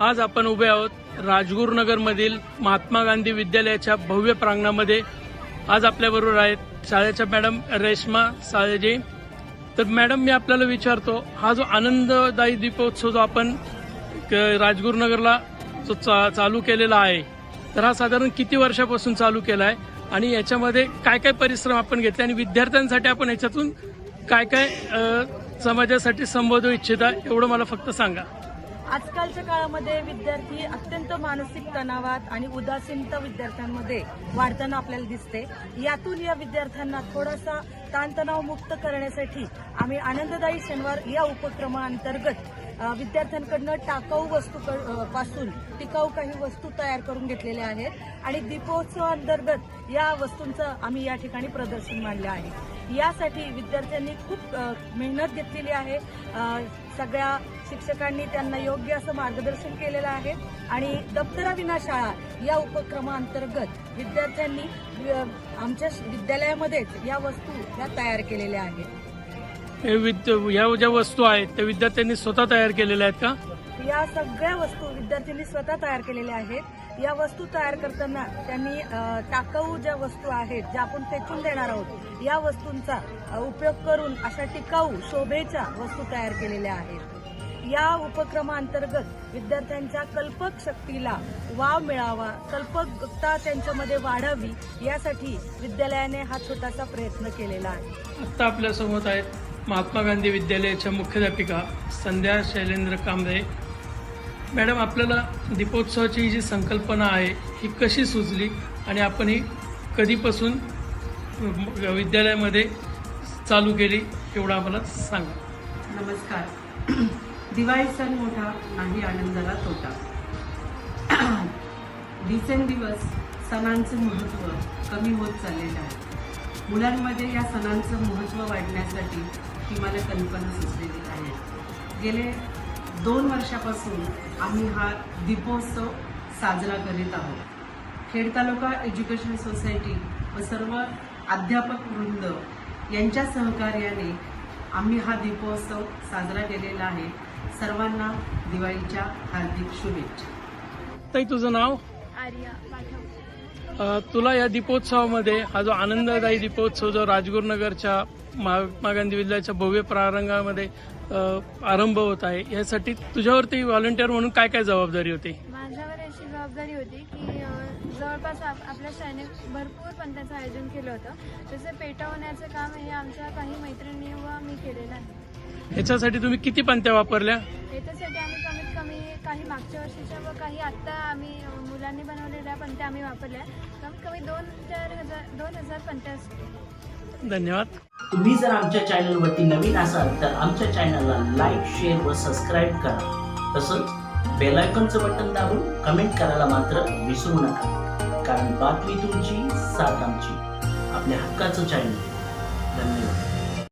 आज आपण उभे आहोत राजगुरुनगरमधील महात्मा गांधी विद्यालयाच्या भव्य प्रांगणामध्ये. आज आपल्याबरोबर आहेत शाळेच्या मॅडम रेश्मा साळेजी. तर मॅडम मी आपल्याला विचारतो हा जो आनंददायी दीपोत्सव जो आपण क- राजगुरुनगरला जो चा- चालू केलेला आहे तर हा साधारण किती वर्षापासून चालू केला आहे आणि याच्यामध्ये काय काय परिश्रम आपण घेतले? आणि विद्यार्थ्यांसाठी आपण याच्यातून काय काय समाजासाठी संबोधू इच्छिता? एवढं मला फक्त सांगा. आजकालच्या काळामध्ये विद्यार्थी अत्यंत मानसिक तणावात आणि उदासीनता विद्यार्थ्यांमध्ये वाढताना आपल्याला दिसते. यातून या विद्यार्थ्यांना थोडासा ताणतणाव मुक्त करण्यासाठी आम्ही आनंददायी शनिवार या उपक्रमाअंतर्गत विद्यार्थ्यांकडनं टाकाऊ वस्तू पासून टिकाऊ काही वस्तू तयार करून घेतलेल्या आहेत. आणि दीपोत्सवांतर्गत या वस्तूंचं आम्ही या ठिकाणी प्रदर्शन मांडलं आहे. यासाठी विद्यार्थ्यांनी खूप मेहनत घेतलेली आहे. सगळ्या शिक्षकांनी त्यांना योग्य असं मार्गदर्शन केलेलं आहे. आणि दप्तराविना शाळा या उपक्रमाअंतर्गत विद्यार्थ्यांनी आमच्या विद्यालयामध्येच या वस्तू या तयार केलेल्या आहेत. ह्या ज्या वस्तू आहेत त्या विद्यार्थ्यांनी स्वतः तयार केलेल्या आहेत का? या सगळ्या वस्तू विद्यार्थ्यांनी स्वतः तयार केलेल्या आहेत. या वस्तू तयार करताना त्यांनी टाकाऊ ज्या वस्तू आहेत ज्या आपण फेकून देणार आहोत या वस्तूंचा उपयोग करून अशा टिकाऊ शोभेच्या वस्तू तयार केलेल्या आहेत. या उपक्रमाअंतर्गत विद्यार्थ्यांच्या कल्पक शक्तीला वाव मिळावा कल्पकता त्यांच्यामध्ये वाढावी यासाठी विद्यालयाने हा छोटासा प्रयत्न केलेला आहे. आत्ता आपल्यासमोर आहेत महात्मा गांधी विद्यालयाच्या मुख्याध्यापिका संध्या शैलेंद्र कांबळे. मॅडम आपल्याला दीपोत्सवाची जी संकल्पना आहे ही कशी सुचली आणि आपण ही कधीपासून विद्यालयामध्ये चालू केली एवढं आम्हाला सांगा. नमस्कार. दिवाळी सण मोठा नाही आनंदाला तोटा. दिवसेंदिवस सणांचं महत्त्व कमी होत चाललेलं आहे. मुलांमध्ये या सणांचं महत्त्व वाढण्यासाठी ही मला कल्पना सुचलेली आहे. गेले दोन वर्षापासून आम्ही हा दीपोत्सव साजरा करीत आहोत. खेड तालुका एज्युकेशन सोसायटी व सर्व अध्यापक वृंद यांच्या सहकार्याने आम्ही हा दीपोत्सव साजरा केलेला आहे. सर्वांना दिवाळीच्या हार्दिक शुभेच्छा. ताई तुझं नाव? आर्या तुला या दीपोत्सवामध्ये हा जो आनंददायी दीपोत्सव जो राजगुरुनगरच्या महात्मा गांधी विद्यालयाच्या भव्य प्रारंगामध्ये आरंभ होत आहे यासाठी तुझ्यावरती व्हॉलंटिअर म्हणून काय काय जबाबदारी होती? माझ्यावर अशी जबाबदारी होती की जवळपास आप- आपल्या शाळेने भरपूर पंथाचं आयोजन केलं होतं. तसं पेटवण्याचं काम हे आमच्या काही मैत्रिणी व मी केलेलं आहे. याच्यासाठी तुम्ही किती पंत्या वापरल्या? याच्यासाठी आम्ही काही मागच्या वर्षीच्या व काही आत्ता आम्ही मुलांनी बनवलेल्या पंत्या आम्ही वापरल्या. कमीत कमी दोन चार हजार दोन हजार असतील. धन्यवाद. तुम्ही जर आमच्या चॅनलवरती नवीन असाल तर आमच्या चॅनलला लाईक शेअर व सबस्क्राईब करा. तसंच बेल आयकॉनचं बटन दाबून कमेंट करायला मात्र विसरू नका. कारण बातमी तुमची साथ आमची. आपल्या हक्काचं चॅनल धन्यवाद.